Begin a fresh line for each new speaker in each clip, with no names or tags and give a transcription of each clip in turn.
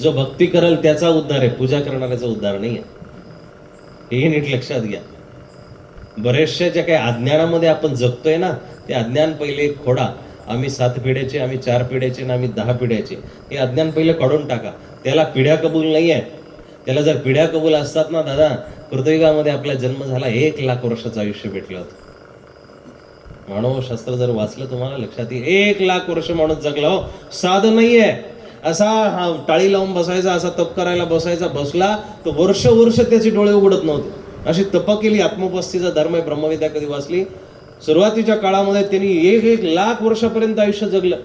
जो भक्ती करेल त्याचा उद्धार आहे. पूजा करणाऱ्याचा उद्धार नाही आहे. हे नीट लक्षात घ्या. बरेचसे ज्या काही अज्ञानामध्ये आपण जगतोय ना ते अज्ञान पहिले खोडा. आम्ही सात पिढ्याचे आम्ही चार पिढ्याचे आणि आम्ही दहा पिढ्याचे. हे अज्ञान पहिले काढून टाका. त्याला पिढ्या कबूल नाही आहे. त्याला जर पिढ्या कबूल असतात ना दादा कृतयुगामध्ये आपला जन्म झाला एक लाख वर्षाचं आयुष्य भेटलं होतं. मानवशास्त्र जर वाचलं तुम्हाला लक्षात येईल. एक लाख वर्ष माणूस जगला हो. साधं नाही आहे असा हा टाळी लावून बसायचा असा तप करायला बसायचा बसला तर वर्ष वर्ष त्याचे डोळे उघडत नव्हते. अशी तप केली आत्मोपस्तीचा धर्म आहे ब्रह्मविद्या कधी वाचली? सुरुवातीच्या काळामध्ये त्यांनी एक एक लाख वर्षापर्यंत आयुष्य जगलं.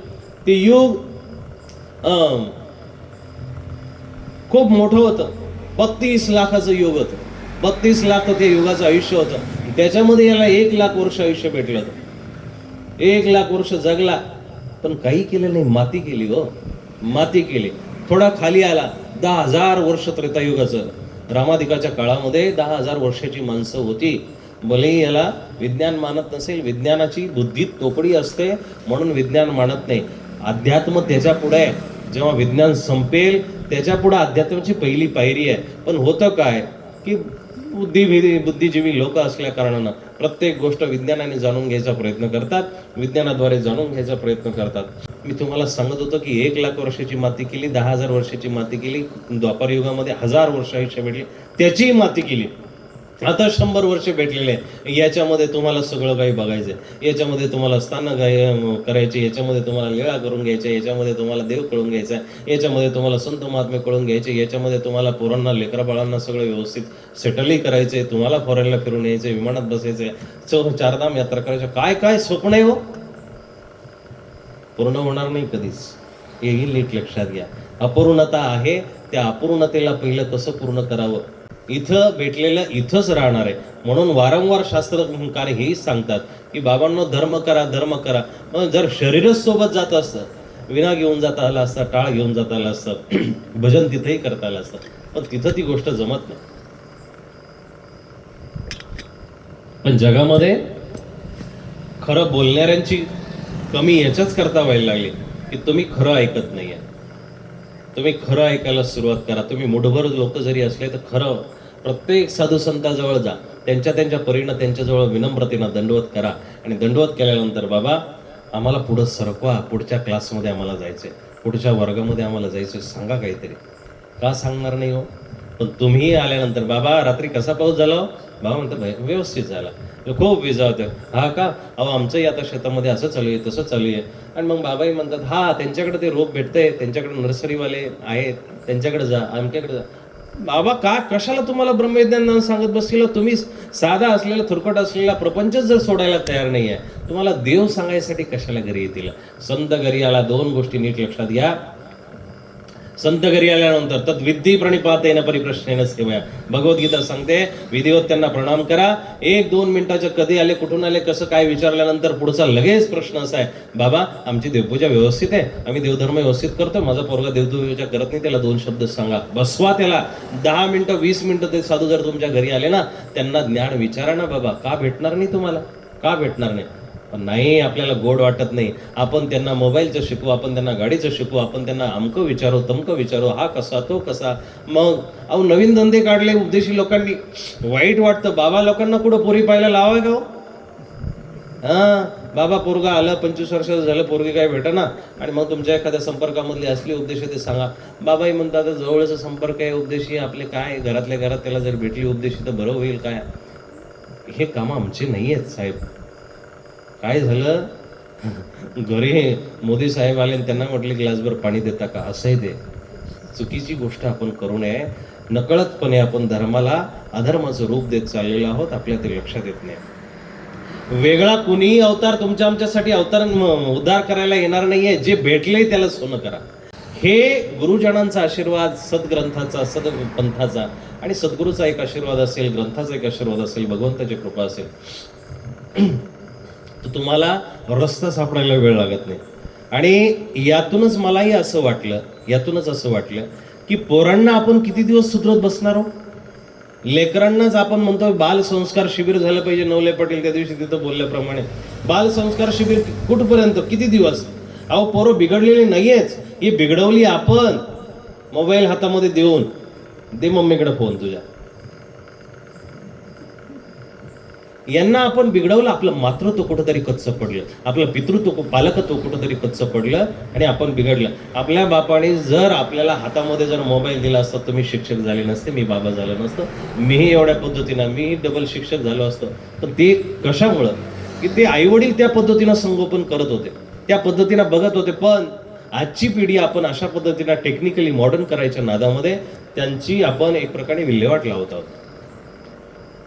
ते युग अं, खूप मोठं होतं. बत्तीस लाखाचं युग होतं. बत्तीस लाख ते युगाचं आयुष्य होतं. त्याच्यामध्ये याला एक लाख वर्ष आयुष्य भेटलं होतं. एक लाख वर्ष जगला पण काही केलं नाही माती केली हो. माती केली. थोडा खाली आला दहा हजार वर्ष त्रेतायुगाचं रामाधिकाच्या काळामध्ये दहा हजार वर्षाची माणसं होती. भले याला विज्ञान मानत नसेल विज्ञानाची बुद्धीत तोकडी असते म्हणून विज्ञान मानत नाही. अध्यात्म त्याच्या पुढे आहे. जेव्हा विज्ञान संपेल त्याच्या पुढे अध्यात्माची पहिली पायरी आहे. पण होतं काय? की बुद्धिभेदी बुद्धिजीवी लोक असल्या कारणानं प्रत्येक गोष्ट विज्ञानाने जाणून घ्यायचा प्रयत्न करतात विज्ञानाद्वारे जाणून घ्यायचा प्रयत्न करतात. मी तुम्हाला सांगत होतो की एक लाख वर्षाची माती केली दहा हजार वर्षाची माती केली द्वापार युगामध्ये हजार वर्ष आयुष्य भेटले त्याचीही माती केली. आता शंभर वर्ष भेटलेले आहे. याच्यामध्ये तुम्हाला सगळं काही बघायचं आहे याच्यामध्ये तुम्हाला स्थान गाय- करायचे याच्यामध्ये तुम्हाला लीळा करून घ्यायच्या याच्यामध्ये तुम्हाला देव कळून घ्यायचा आहे याच्यामध्ये तुम्हाला संत महात्मे कळून घ्यायचे याच्यामध्ये तुम्हाला पोरांना लेकरा बाळांना सगळं व्यवस्थित सेटलही करायचंय तुम्हाला फॉरेनला फिरून यायचं विमानात बसायचं आहे चौ चारधाम यात्रा करायचं काय काय स्वप्न आहे हो? पूर्ण होणार नाही कधीच. हेही नीट लक्षात घ्या. अपूर्णता आहे त्या अपूर्णतेला पहिलं कसं पूर्ण करावं? इथं भेटलेलं इथंच राहणार आहे. म्हणून वारंवार शास्त्रकार हेही सांगतात की बाबांनो धर्म करा धर्म करा. मग जर शरीरच सोबत जात असतं विना घेऊन जाता आला असता टाळ घेऊन जाता आलं असतं भजन तिथेही करता आलं असतं. पण तिथं ती गोष्ट जमत नाही. पण जगामध्ये खरं बोलणाऱ्यांची कमी याच्याच करता व्हायला लागले की तुम्ही खरं ऐकत नाहीये. तुम्ही खरं ऐकायला सुरुवात करा. तुम्ही मुठभर लोक जरी असले तर खरं प्रत्येक साधू संताजवळ जा. त्यांच्या त्यांच्या परीनं त्यांच्याजवळ विनम्रतेनं दंडवत करा. आणि दंडवत केल्यानंतर बाबा आम्हाला पुढं सरकवा. पुढच्या क्लासमध्ये आम्हाला जायचंय. पुढच्या वर्गामध्ये आम्हाला जायचंय. सांगा काहीतरी. का सांगणार नाही हो? पण तुम्ही आल्यानंतर बाबा रात्री कसा पाऊस झाला हो?" बाबा म्हणतात "भाई, व्यवस्थित झाला. खूप विजा हा का? अहो आमचंही आता शेतामध्ये असं चालू आहे तसं चालू आहे. आणि मग बाबाही म्हणतात हा त्यांच्याकडे ते रोप भेटतंय त्यांच्याकडे नर्सरीवाले आहेत त्यांच्याकडे जा आमच्याकडे जा. बाबा का कशाला तुम्हाला ब्रह्मविज्ञान सांगत बसलेलं? तुम्ही साधा असलेला थुरकट असलेला प्रपंचच जर सोडायला तयार नाही आहे तुम्हाला देव सांगायसाठी कशाला घरी येतील? संत घरी आला दोन गोष्टी नीट लक्षात घ्या. संत घरी आल्यानंतर तत् विद्धी प्रणिपातेन परिप्रश्नेन सेवया. भगवद्गीता सांगते विधिवत त्यांना प्रणाम करा. एक दोन मिनिटाच्या कधी आले कुठून आले कसं काय विचारल्यानंतर पुढचा लगेच प्रश्न असा आहे बाबा आमची देवपूजा व्यवस्थित आहे आम्ही देवधर्म व्यवस्थित करतो माझा पोरगा देवपूजा करत नाही त्याला दोन शब्द सांगा. बसवा त्याला. दहा मिनिटं वीस मिनिटं ते साधू जर तुमच्या घरी आले ना त्यांना ज्ञान विचारा ना बाबा का भेटणार नाही तुम्हाला? का भेटणार नाही? पण नाही आपल्याला गोड वाटत नाही. आपण त्यांना मोबाईलचं शिकवू आपण त्यांना गाडीचं शिकवू आपण त्यांना अमकं विचारू तमकं विचारू हा कसा तो कसा. मग अहो नवीन धंदे काढले उपदेशी लोकांनी. वाईट वाटतं. बाबा लोकांना कुठं पोरी पाहायला लावाय का हो? हां? बाबा पोरगा आलं पंचवीस वर्षाचं झालं पोरगी काय भेटेना. आणि मग तुमच्या एखाद्या संपर्कामधली असली उद्देश ते सांगा. बाबाही म्हणतात "आता जवळचा संपर्क आहे उपदेशी आपले काय घरातल्या घरात त्याला जर भेटली उपदेशी तर बरं होईल काय? हे कामं आमचे नाही आहेत साहेब. काय झालं? घरी मोदी साहेब आले आणि त्यांना म्हटले ग्लासभर पाणी देता का? असंही दे. चुकीची गोष्ट आपण करू नये. नकळतपणे आपण धर्माला अधर्माचं रूप देत चाललेलो आहोत आपल्या ते लक्षात येत नाही. वेगळा कुणीही अवतार तुमच्या आमच्यासाठी अवतार म- उद्धार करायला येणार नाहीये. जे भेटले त्याला सोनं करा. हे गुरुजनांचा आशीर्वाद सद्ग्रंथाचा सदपंथाचा आणि सद्गुरूचा एक आशीर्वाद असेल ग्रंथाचा एक आशीर्वाद असेल भगवंताची कृपा असेल. तर तुम्हाला रस्ता सापडायला वेळ लागत नाही. आणि यातूनच मलाही असं वाटलं यातूनच असं वाटलं की पोरांना आपण किती दिवस सुधरत बसणार आहोत लेकरांनाच आपण म्हणतो बालसंस्कार शिबिर झालं पाहिजे. नवले पाटील त्या दिवशी तिथं बोलल्याप्रमाणे बालसंस्कार शिबिर कुठपर्यंत? किती दिवस? अहो पोरं बिघडलेली नाहीयेच. ही बिघडवली आपण. मोबाईल हातामध्ये देऊन. दे मम्मीकडे फोन तुझ्या. यांना आपण बिघडवलं आपलं मातृत्व कुठंतरी कच्चं पडलं. आपलं पितृत्व पालकत्व कुठंतरी कच्चं पडलं आणि आपण बिघडलं. आपल्या बापाने जर आपल्याला हातामध्ये जर मोबाईल दिला असता तुम्ही शिक्षक झाले नसते मी बाबा झालो नसतो मीही एवढ्या पद्धतीनं मी डबल शिक्षक झालो असतो. पण ते कशामुळं? की ते आईवडील त्या पद्धतीनं संगोपन करत होते. त्या पद्धतीनं बघत होते पण आजची पिढी आपण अशा पद्धतीनं टेक्निकली मॉडर्न करायच्या नादामध्ये त्यांची आपण एक प्रकारे विल्हेवाट लावत आहोत.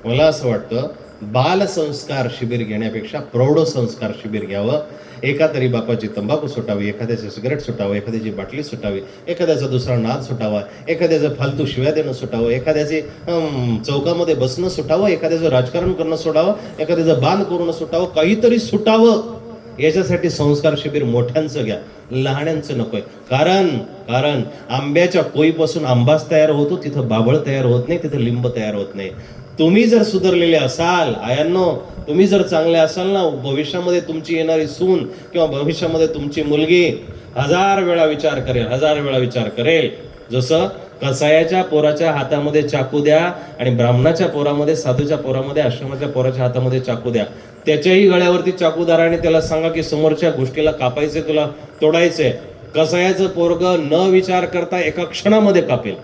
मला असं वाटतं बालसंस्कार शिबिर घेण्यापेक्षा प्रौढ संस्कार शिबिर घ्यावं. एका तरी बापाची तंबाखू सुटावी एखाद्याचे सिगरेट सुटावं एखाद्याची बाटली सुटावी एखाद्याचा दुसरा नाद सुटावा एखाद्याचं फालतू शिव्या देणं सुटावं एखाद्याचे चौकामध्ये बसणं सुटावं एखाद्याचं राजकारण करणं सुटावं एखाद्याचं बांध करणं सुटावं काहीतरी सुटावं. याच्यासाठी संस्कार शिबिर मोठ्यांचं घ्या लहान्यांचं नकोय. कारण कारण आंब्याच्या कोईपासून आंबाच तयार होतो तिथं बाबळ तयार होत नाही तिथं लिंब तयार होत नाही. तुम्ही जर सुधारलेले असाल आयांनो तुम्ही जर चांगले असाल ना भविष्यामध्ये तुमची येणारी सून किंवा भविष्यामध्ये तुमची मुलगी हजार वेळा विचार करेल हजार वेळा विचार करेल. जसं कसायाच्या पोराच्या हातामध्ये चाकू द्या आणि ब्राह्मणाच्या पोरामध्ये साधूच्या पोरामध्ये आश्रमाच्या पोराच्या हातामध्ये चाकू द्या. त्याच्याही गळ्यावरती चाकूदाराने आणि त्याला सांगा की समोरच्या गोष्टीला कापायचे तुला तोडायचंय. कसायाचं पोरग न विचार करता एका क्षणामध्ये कापेल.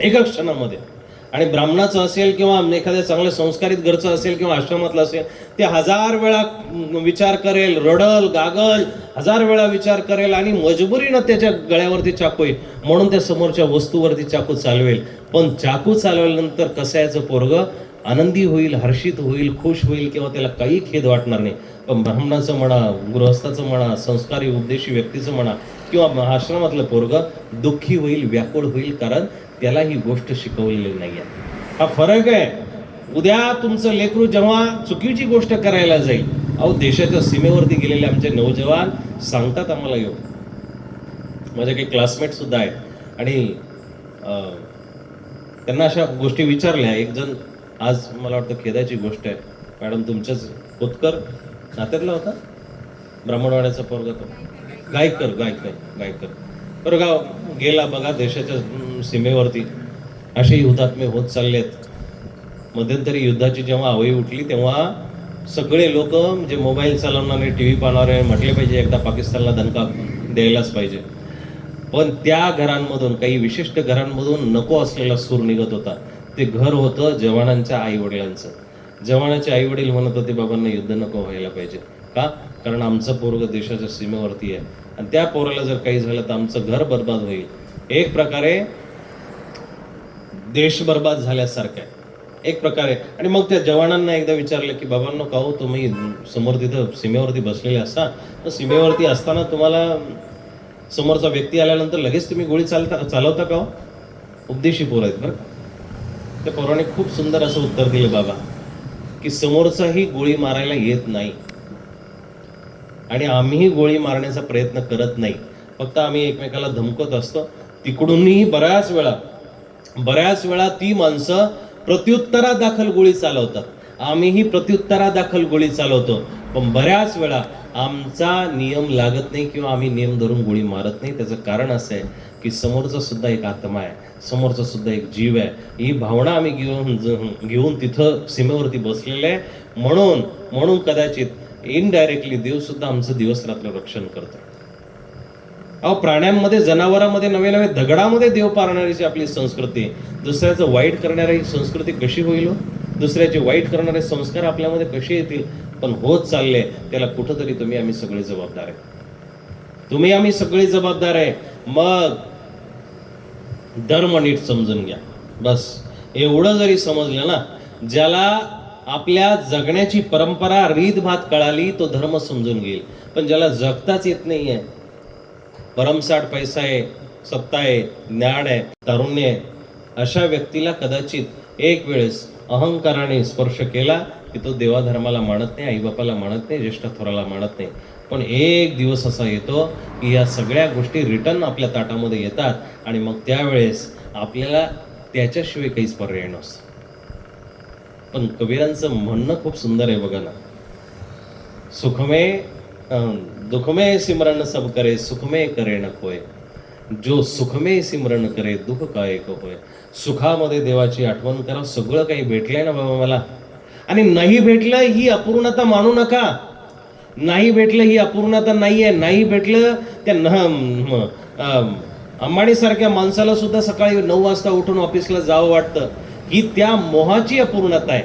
एका क्षणामध्ये. आणि ब्राह्मणाचं असेल किंवा एखाद्या चांगल्या संस्कारित घरचं असेल किंवा आश्रमातलं असेल ते हजार वेळा विचार करेल रडल गागल हजार वेळा विचार करेल आणि मजबुरीनं त्याच्या गळ्यावरती चाकू येईल. म्हणून त्या समोरच्या वस्तूवरती चाकू चालवेल. पण चाकू चालवल्यानंतर कसायाचं पोरग? आनंदी होईल हर्षित होईल खुश होईल किंवा त्याला काही खेद वाटणार नाही. पण ब्राह्मणाचं म्हणा गृहस्थाचं म्हणा संस्कारी उपदेशी व्यक्तीचं म्हणा किंवा आश्रमातलं पोरग दुःखी होईल व्याकुळ होईल कारण त्याला ही गोष्ट शिकवलेली नाही आहे. हा फरक आहे. उद्या तुमचं लेकरू जेव्हा चुकीची गोष्ट करायला जाईल अहो देशाच्या सीमेवरती गेलेले आमचे नौजवान सांगतात आम्हाला येऊ माझे काही क्लासमेट सुद्धा आहेत. आणि त्यांना अशा गोष्टी विचारल्या. एक जण आज मला वाटतं खेदाची गोष्ट आहे. मॅडम तुमच्याच खोतकर नात्यातला होता? ब्राह्मणवाड्याचा पोरगा तो. गायकर गायकर गायकर. बरं गाव गेला बघा देशाच्या सीमेवरती. असे युद्धात्म्य होत चालले आहेत मध्यंतरी युद्धाची जेव्हा आवई उठली तेव्हा सगळे लोक म्हणजे मोबाईल चालवणारे टी व्ही पाहणारे म्हटले पाहिजे एकदा पाकिस्तानला दणका द्यायलाच पाहिजे. पण त्या घरांमधून काही विशिष्ट घरांमधून नको असलेला सूर निघत होता. ते घर होतं जवानांच्या आई वडिलांचं जवानाचे आई वडील म्हणत होते बाबांना युद्ध नको व्हायला पाहिजे. का? कारण आमचं पोरग देशाच्या सीमेवरती आहे. आणि त्या पोराला जर काही झालं तर आमचं घर बर्बाद होईल. एक प्रकारे देश बर्बाद झाल्यासारखं आहे. एक प्रकारे. आणि मग त्या जवानांना एकदा विचारलं की बाबांनो का हो तुम्ही समोर तिथं सीमेवरती बसलेले असता तर सीमेवरती असताना तुम्हाला समोरचा व्यक्ती आल्यानंतर लगेच तुम्ही गोळी चालता चालवता का हो? उपदेशी पोर आहेत बरं त्या पोराने खूप सुंदर असं उत्तर दिलं बाबा की समोरचाही गोळी मारायला येत नाही. आणि आम्हीही गोळी मारण्याचा प्रयत्न करत नाही. फक्त आम्ही एकमेकाला धमकत असतो. तिकडूनही बऱ्याच वेळा बऱ्याच वेळा ती माणसं प्रत्युत्तरा दाखल गोळी चालवतात. आम्हीही प्रत्युत्तरा दाखल गोळी चालवतो. पण बऱ्याच वेळा आमचा नियम लागत नाही किंवा आम्ही नियम धरून गोळी मारत नाही. त्याचं कारण असं आहे की समोरचा सुद्धा एक आत्मा आहे. समोरचा सुद्धा एक जीव आहे. ही भावना आम्ही घेऊन घेऊन तिथं सीमेवरती बसलेले आहे. म्हणून म्हणून कदाचित इनडायरेक्टली देवसुद्धा आमचं दिवस रात्र रक्षण करतो अहो प्राण्यांमध्ये जनावरांमध्ये नवे नवे दगडामध्ये देव पारणारीची आपली संस्कृती दुसऱ्याचं वाईट करणारी संस्कृती कशी होईल हो? दुसऱ्याचे वाईट करणारे संस्कार आपल्यामध्ये कसे येतील? पण होत चालले त्याला कुठंतरी तुम्ही आम्ही सगळे जबाबदार आहे. तुम्ही आम्ही सगळे जबाबदार आहे. मग धर्म नीट समजून घ्या. बस. एवढं जरी समजलं ना ज्याला आपल्या जगण्याची परंपरा रीतभात कळाली तो धर्म समजून घेईल. पण ज्याला जगताच येत नाही आहे भरमसाठ पैसा आहे सत्ता आहे ज्ञान आहे तारुण्य आहे अशा व्यक्तीला कदाचित एक वेळेस अहंकाराने स्पर्श केला की तो देवाधर्माला मानत नाही आईबापाला मानत नाही ज्येष्ठ थोराला मानत नाही. पण एक दिवस असा येतो की या सगळ्या गोष्टी रिटर्न आपल्या ताटामध्ये येतात आणि मग त्यावेळेस आपल्याला त्याच्याशिवाय काहीच पर्याय नसतो. पण कबीरांचं म्हणणं खूप सुंदर आहे बघा ना. सुखमे दुखमे सिमरन सब करे सुखमे करे न कोय. जो सुखमे सिमरण करे दुःख काय होय? सुखामध्ये देवाची आठवण करा सगळं काही भेटलंय ना बाबा मला. आणि नाही भेटलं ही अपूर्णता मानू नका. नाही भेटलं ही अपूर्णता नाहीये. नाही भेटलं त्या न अंबाणीसारख्या माणसाला सुद्धा सकाळी नऊ वाजता उठून ऑफिसला जावं वाटतं. ही त्या मोहाची अपूर्णता आहे.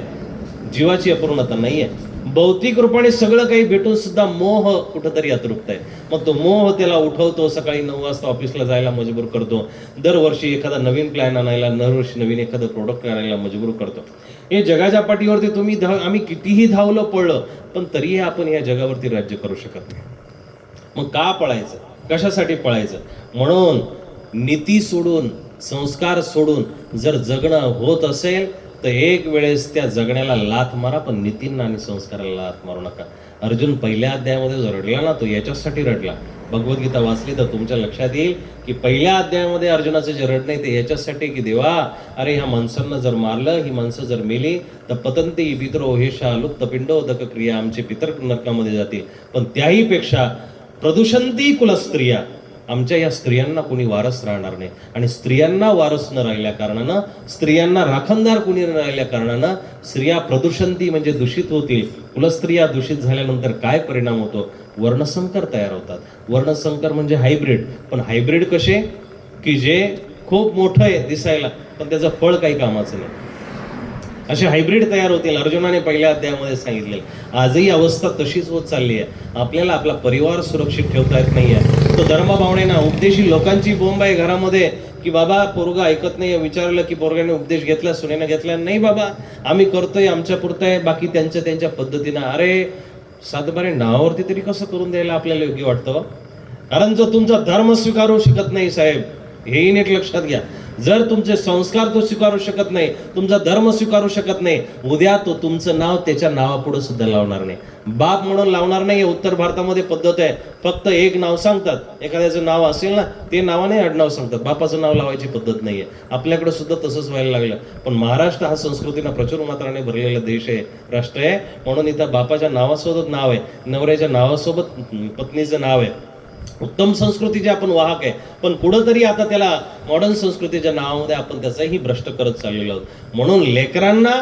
जीवाची अपूर्णता नाही आहे भौतिक रूपाने सगळं काही भेटून सुद्धा मोह कुठंतरी अतृप्त आहे. मग तो मोह त्याला उठवतो सकाळी नऊ वाजता ऑफिसला जायला मजबूर करतो. दरवर्षी एखादा नवीन प्लॅन आणायला दरवर्षी नवीन एखादं प्रोडक्ट आणायला मजबूर करतो. हे जगाच्या पाठीवरती तुम्ही धाव आम्ही कितीही धावलं पडलं पण तरीही आपण या जगावरती राज्य करू शकत नाही. मग का पळायचं? कशासाठी पळायचं? म्हणून नीती सोडून संस्कार सोडून जर जगणं होत असेल तर एक वेळेस त्या जगण्याला लाथ मारा पण नितींना आणि संस्काराला लाथ मारू नका. अर्जुन पहिल्या अध्यायामध्ये जो रडला ना तो याच्यासाठी रडला. भगवद्गीता वाचली तर तुमच्या लक्षात येईल की पहिल्या अध्यायामध्ये अर्जुनाचं जे रडणं आहे ते याच्यासाठी की देवा अरे ह्या माणसांना जर मारलं ही माणसं जर मेली तर पतंती पितरो ओहेशा लुप्त पिंडोदक क्रिया आमचे पितर नरकामध्ये जातील. पण त्याहीपेक्षा प्रदूषंती कुलस्त्रिया आमच्या या स्त्रियांना कोणी वारस राहणार नाही. आणि स्त्रियांना वारस न राहिल्या कारणानं स्त्रियांना राखणदार कोणी न राहिल्या कारणानं स्त्रिया प्रदूषणती म्हणजे दूषित होतील. कुलस्त्रिया दूषित झाल्यानंतर काय परिणाम होतो? वर्णसंकर तयार होतात. वर्णसंकर म्हणजे हायब्रिड. पण हायब्रिड कसे? की जे खूप मोठं आहे दिसायला पण त्याचं फळ काही कामाचं नाही. असे हायब्रिड तयार होतील. अर्जुनाने पहिल्या अध्यायामध्ये सांगितले आजही अवस्था तशीच होत चालली आहे. आपल्याला आपला परिवार सुरक्षित ठेवता येत नाही आहे तो धर्मभावनेनं उपदेशी लोकांची बोंब आहे घरामध्ये की बाबा पोरगा ऐकत नाही विचारलं की पोरगाने उपदेश घेतला सुनेनं घेतला नाही बाबा आम्ही करतोय आमच्या पुरतं आहे बाकी त्यांच्या त्यांच्या पद्धतीनं. अरे सातबारे नावावरती तरी कसं करून द्यायला आपल्याला योग्य वाटतं? कारण जो तुमचा धर्म स्वीकारू शकत नाही साहेब हेही नीट लक्षात घ्या. जर तुमचे संस्कार तो स्वीकारू शकत नाही तुमचा धर्म स्वीकारू शकत नाही उद्या तो तुमचं नाव त्याच्या नावापुढे सुद्धा लावणार नाही. बाप म्हणून लावणार नाही हे उत्तर भारतामध्ये पद्धत आहे. फक्त एक नाव सांगतात. एखाद्याचं नाव असेल ना ते नावाने आडनाव सांगतात. बापाचं नाव लावायची पद्धत नाही आहे आपल्याकडे सुद्धा तसंच व्हायला लागलं. पण महाराष्ट्र हा संस्कृतीनं प्रचुर मात्राने भरलेला देश आहे राष्ट्र आहे. म्हणून इथं बापाच्या नावासोबत नाव आहे. नवऱ्याच्या नावासोबत पत्नीचं नाव आहे. उत्तम संस्कृतीचे आपण वाहक आहे पण कुठंतरी आता त्याला मॉडर्न संस्कृतीच्या नावामध्ये आपण त्याचाही भ्रष्ट करत चाललेलो आहोत. म्हणून लेकरांना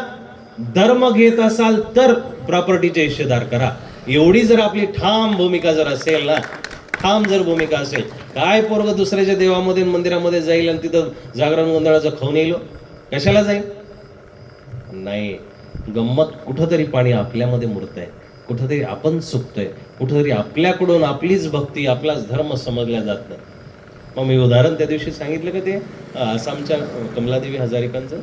धर्म घेत असाल तर प्रॉपर्टीचे हिस्सेदार करा. एवढी जर आपली ठाम भूमिका जर असेल ना ठाम जर भूमिका असेल काय पोरग दुसऱ्याच्या देवामध्ये मंदिरामध्ये जाईल आणि तिथं जागरण गोंधळाचं खाऊन येईल हो? कशाला जाईल? नाही. गंमत कुठंतरी पाणी आपल्यामध्ये मुरत आहे कुठंतरी आपण चुकतोय. कुठंतरी आपल्याकडून आपलीच भक्ती आपलाच धर्म समजला जात नाही. मग मी उदाहरण त्या दिवशी सांगितलं का ते? आसामच्या कमलादेवी हजारिकांचं?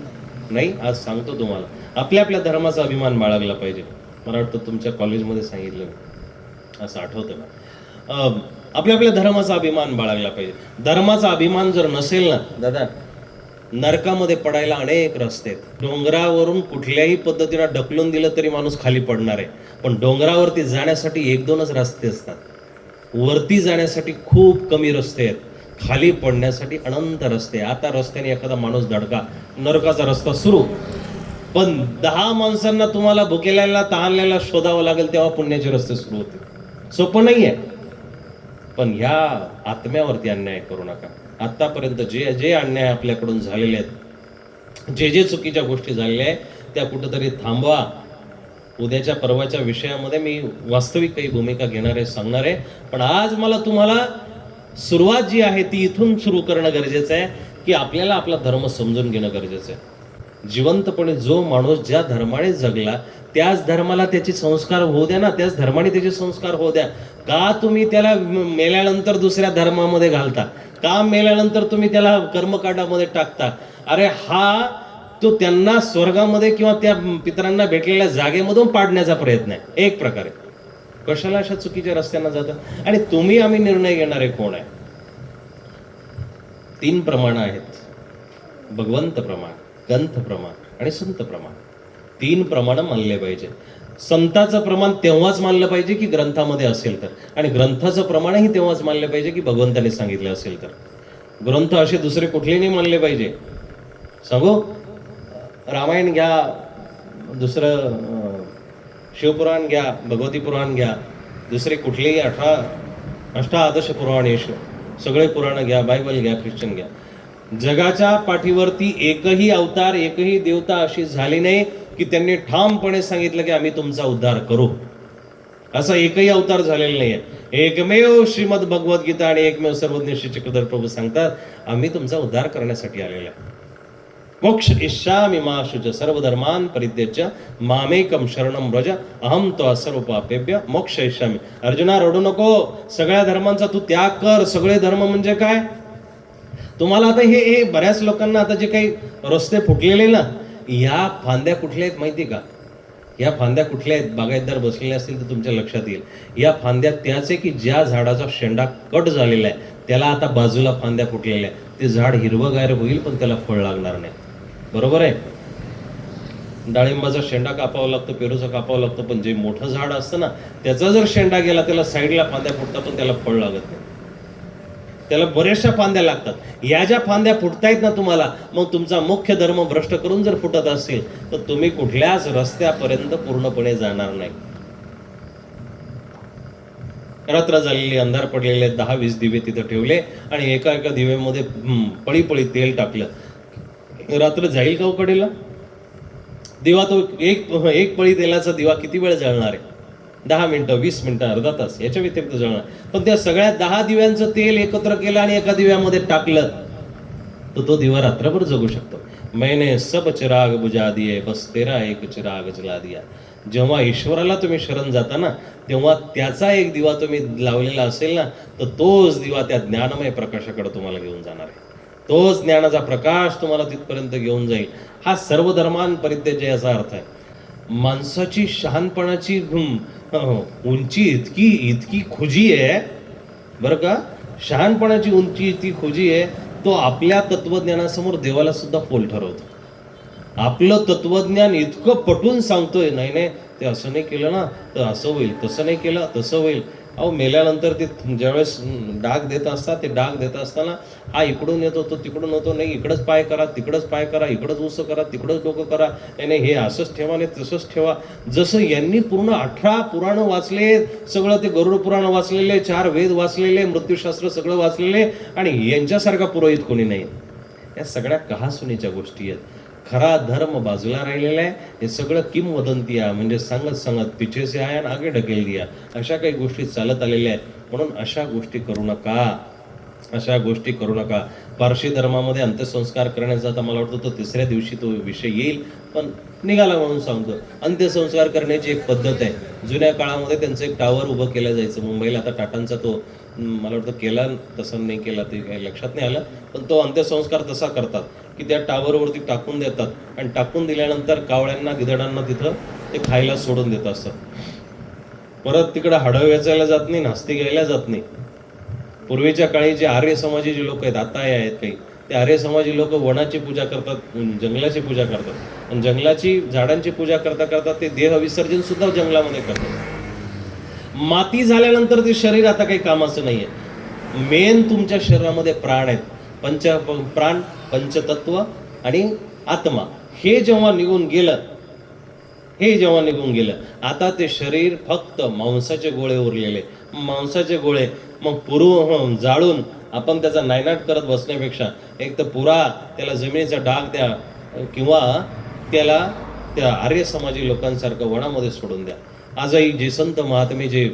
नाही आज सांगतो तुम्हाला. आपल्या आपल्या धर्माचा अभिमान बाळगला पाहिजे. मला वाटतं तुमच्या कॉलेजमध्ये सांगितलं. असं आठवतं का आपल्या आपल्या धर्माचा अभिमान बाळगला पाहिजे. धर्माचा अभिमान जर नसेल ना दादा नरकामध्ये पडायला अनेक रस्ते आहेत. डोंगरावरून कुठल्याही पद्धतीला ढकलून दिलं तरी माणूस खाली पडणार आहे. पण डोंगरावरती जाण्यासाठी एक दोनच रस्ते असतात. वरती जाण्यासाठी खूप कमी रस्ते आहेत. खाली पडण्यासाठी अनंत रस्ते आता रस्त्याने एखादा माणूस धडका नरकाचा रस्ता सुरू. पण दहा माणसांना तुम्हाला भुकेल्याला तहानल्याला शोधावं लागेल तेव्हा पुण्याचे रस्ते सुरू होते सोपं नाही आहे पण ह्या आत्म्यावरती अन्याय करू नका. आत्तापर्यंत जे जे अन्याय आपल्याकडून झालेले आहेत जे जे चुकीच्या गोष्टी झालेल्या आहेत त्या कुठंतरी थांबवा. उद्याच्या परवाच्या विषयामध्ये मी वास्तविक काही भूमिका घेणार आहे सांगणार आहे. पण आज मला तुम्हाला सुरुवात जी आहे ती इथून सुरू करणं गरजेचं आहे की आपल्याला आपला धर्म समजून घेणं गरजेचं आहे. जिवंतपणे जो माणूस ज्या धर्माने जगला त्याच धर्माला त्याचे संस्कार होऊ द्या ना त्याच धर्माने त्याचे संस्कार होऊ द्या. का तुम्ही त्याला मेल्यानंतर दुसऱ्या धर्मामध्ये घालता? का मेल्यानंतर तुम्ही त्याला कर्मकांडामध्ये टाकता? अरे हा तो त्यांना स्वर्गामध्ये किंवा त्या पितरांना भेटलेल्या जागेमधून पाडण्याचा प्रयत्न आहे. एक प्रकारे. कशाला अशा चुकीच्या रस्त्यांना जातात आणि तुम्ही आम्ही निर्णय घेणारे कोण आहे? तीन प्रमाण आहेत. भगवंत प्रमाण ग्रंथ प्रमाण आणि संत प्रमाण. तीन प्रमाण मानले पाहिजे. संताचं प्रमाण तेव्हाच मानलं पाहिजे की ग्रंथामध्ये असेल तर. आणि ग्रंथाचं प्रमाणही तेव्हाच मानलं पाहिजे की भगवंताने सांगितलं असेल तर. ग्रंथ असे दुसरे कुठले नाही मानले पाहिजे. सांगू? रामायण घ्या दुसरं शिवपुराण घ्या भगवती पुराण घ्या दुसरे कुठलेही अठरा अष्टादश पुराणेश सगळे पुराण घ्या बायबल घ्या ख्रिश्चन घ्या. जगाच्या पाठीवरती एकही अवतार एकही देवता अशी झाली नाही की त्यांनी ठामपणे सांगितलं की आम्ही तुमचा उद्धार करू. असा एकही अवतार झालेला नाहीये. एकमेव श्रीमद भगवद्गीता आणि एकमेव सर्वज्ञ श्री चक्रधर प्रभू सांगतात आम्ही तुमचा उद्धार करण्यासाठी आलेला मोक्ष इच्छामि मा सर्वधर्मान सर्व धर्मान परित्यज्य मामेकम शरणम व्रज अहम तो सर्व पापेभ्य मोक्ष इच्छामि अर्जुना रडू नको. सगळ्या धर्मांचा तू त्याग कर. सगळे धर्म म्हणजे काय? तुम्हाला आता हे हे बऱ्याच लोकांना आता जे काही रस्ते फुटलेले ना या फांद्या कुठल्या आहेत माहिती का? या फांद्या कुठल्या आहेत? बागायतदार बसलेल्या असतील तर तुमच्या लक्षात येईल. या फांद्या त्याच आहे की ज्या झाडाचा शेंडा कट झालेला आहे त्याला आता बाजूला फांद्या फुटलेल्या आहेत. ते झाड हिरवंगार होईल पण त्याला फळ लागणार नाही. बरोबर आहे? डाळिंबाचा शेंडा कापावा लागतो पेरूचा कापावं लागतं पण जे मोठं झाड असतं ना त्याचा जर शेंडा गेला त्याला साईडला फांद्या फुटतात पण त्याला फळ लागत नाही. त्याला बऱ्याचशा फांद्या लागतात. या ज्या फांद्या फुटतायत ना तुम्हाला मग तुमचा मुख्य धर्म भ्रष्ट करून जर फुटत असेल तर तुम्ही कुठल्याच रस्त्यापर्यंत पूर्णपणे जाणार नाही. रात्र झालेली अंधार पडलेले दहा वीस दिवे तिथं ठेवले आणि एका एका दिव्यामध्ये पळी पळी तेल टाकलं. रात्र जाईल का हो उकडेला दिवा तो एक एक पळी तेलाचा दिवा किती वेळ जळणार आहे? दहा मिनटं वीस मिनटं अर्धा तास याच्या व्यतिरिक्त जळणार पण त्या सगळ्या दहा दिव्यांचं तेल एकत्र केलं आणि एका दिव्यामध्ये टाकलं तर तो दिवा रात्रभर जगू शकतो. मैंने सब चिराग बुजा दिये बस तेरा एक चिराग जला दिया. जेव्हा ईश्वराला तुम्ही शरण जाता ना तेव्हा त्याचा एक दिवा तुम्ही लावलेला असेल ना तर तोच दिवा त्या ज्ञानमय प्रकाशाकडे तुम्हाला घेऊन जाणार आहे. तोच ज्ञानाचा प्रकाश तुम्हाला तिथपर्यंत घेऊन जाईल. हा सर्व धर्मान याचा अर्थ आहे. माणसाची शहाणपणाची हो, उंची इतकी इतकी खुजी आहे बरं का? शहाणपणाची उंची इतकी खोजी आहे तो आपल्या तत्वज्ञानासमोर देवाला सुद्धा फोल ठरवतो. आपलं तत्वज्ञान इतकं पटून सांगतोय नाही नाही ते असं नाही केलं ना तर असं होईल तसं नाही केलं तसं होईल. अहो मेल्यानंतर ते ज्यावेळेस डाग देत असतात ते डाग देत असताना हा इकडून येतो तो तिकडून होतो नाही इकडंच पाय करा तिकडंच पाय करा इकडंच उस करा तिकडंच डोकं करा. नाही नाही हे असंच ठेवा नाही तसंच ठेवा. जसं यांनी पूर्ण अठरा पुराणं वाचले सगळं ते गरुड पुराण वाचलेले चार वेद वाचलेले मृत्यूशास्त्र सगळं वाचलेले आणि यांच्यासारखा पुरोहित कोणी नाही. या सगळ्या कहासुनीच्या गोष्टी आहेत. खरा धर्म बाजूला राहिलेला आहे. हे सगळं किमवदंती आहे. म्हणजे सांगत सांगत पिछेसे आया आणि आगे ढकेल दिया. अशा काही गोष्टी चालत आलेल्या आहेत. म्हणून अशा गोष्टी करू नका. अशा गोष्टी करू नका. पारशी धर्मामध्ये अंत्यसंस्कार करण्याचा आता मला वाटतं तो तिसऱ्या दिवशी तो विषय येईल. पण निघाला म्हणून सांगतो. अंत्यसंस्कार करण्याची एक पद्धत आहे. जुन्या काळामध्ये त्यांचं एक टावर उभं केलं जायचं. मुंबईला आता टाटांचा तो मला वाटतं केला तसं नाही केला ते काही लक्षात नाही आलं. पण तो अंत्यसंस्कार तसा करतात की त्या टावरवरती टाकून देतात. आणि टाकून दिल्यानंतर कावळ्यांना गिधडांना तिथं ते खायला सोडून देत असतात परत तिकडं हाडं वेचायला जात नाही नास्ती घ्यायला जात नाही. पूर्वीच्या काळी जे आर्य समाजी जे लोक आहेत आता आहेत काही ते आर्य समाजी लोक वनाची पूजा करतात जंगलाची पूजा करतात. आणि जंगलाची झाडांची पूजा करता करता ते देह विसर्जन सुद्धा जंगलामध्ये करतात. माती झाल्यानंतर ते शरीर आता काही कामाचं नाही आहे मेन तुमच्या शरीरामध्ये प्राण आहेत. पंच प्राण पंचतत्व आणि आत्मा. हे जेव्हा निघून गेलं हे जेव्हा निघून गेलं आता ते शरीर फक्त मांसाचे गोळे उरलेले मांसाचे गोळे मग पुरू जाळून आपण त्याचा नायनाट करत बसण्यापेक्षा एक तर पुरा त्याला जमिनीचा डाग द्या किंवा त्याला त्या आर्य समाजी लोकांसारखं वनामध्ये सोडून द्या. आजही जे संत महात्मे जे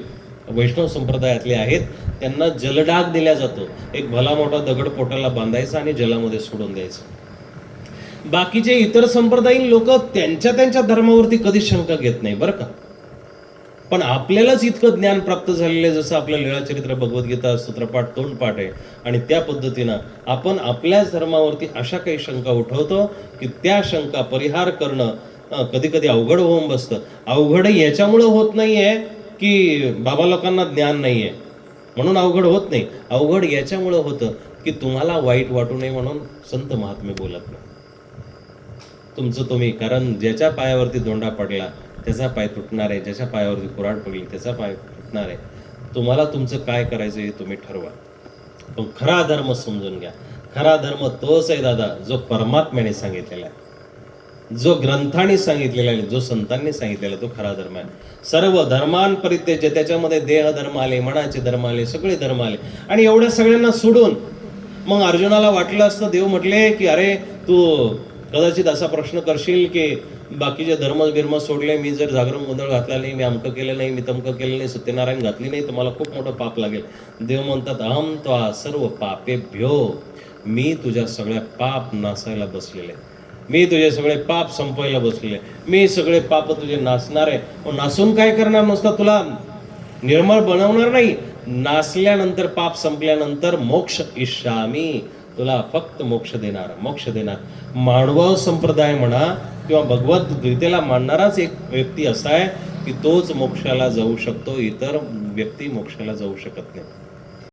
वैष्णव संप्रदायातले आहेत त्यांना जलडाग दिला जातो. एक भला मोठा दगड पोटाला बांधायचा आणि जलामध्ये सोडून द्यायचं. बाकीचे इतर संप्रदायीन लोक त्यांच्या त्यांच्या धर्मावरती कधी शंका घेत नाही बरं का? पण आपल्यालाच इतकं ज्ञान प्राप्त झालेलं आहे जसं आपलं लीळाचरित्र भगवद्गीता सूत्रपाठ तोंडपाठ आहे. आणि त्या पद्धतीनं आपण आपल्याच धर्मावरती अशा काही शंका उठवतो की त्या शंका परिहार करणं कधी कधी अवघड होऊन बसतं. अवघड याच्यामुळं होत नाहीये की बाबा लोकांना ज्ञान नाहीये. म्हणून अवघड होत नाही. अवघड याच्यामुळं होतं की तुम्हाला वाईट वाटू नये म्हणून संत महात्मे बोलत नाही. तुमचं तुम्ही कारण ज्याच्या पायावरती दोंडा पडला त्याचा पाय तुटणार आहे ज्याच्या पायावरती कुऱ्हाड पडली त्याचा पाय तुटणार आहे. तुम्हाला तुमचं काय करायचं हे तुम्ही ठरवा. पण खरा धर्म समजून घ्या. खरा धर्म तोच आहे दादा जो परमात्म्याने सांगितलेला आहे. जो ग्रंथाने सांगितलेला आहे जो संतांनी सांगितलेला तो खरा धर्म आहे. सर्व धर्मांपरित्यज्य त्याच्यामध्ये देह धर्म आले मनाचे धर्म आले सगळे धर्म आले. आणि एवढ्या सगळ्यांना सोडून मग अर्जुनाला वाटलं असतं देव म्हटले की अरे तू कदाचित असा प्रश्न करशील की बाकीचे धर्म बिर्म सोडले मी जर जागरण गोंधळ घातला नाही मी अमकं केलं नाही मी तमकं केलं नाही सत्यनारायण घातली नाही तर मला खूप मोठं पाप लागेल. देव म्हणतात अहम त्वा सर्व पापेभ्यो मी तुझ्या सगळ्या पाप नासायला बसलेले. मी तुझे सगळे पाप संपवायला बसलेले. मी सगळे पाप तुझे नाचणार आहे नासून काय करणार नुसतं तुला? निर्मळ बनवणार नाही. नाचल्यानंतर पाप संपल्यानंतर मोक्ष इष्यामी तुला फक्त मोक्ष देणार. मोक्ष देणार. मानव संप्रदाय म्हणा किंवा भगवत गीतेला मानणाराच एक व्यक्ती असा आहे की तोच मोक्षाला जाऊ शकतो. इतर व्यक्ती मोक्षाला जाऊ शकत नाही.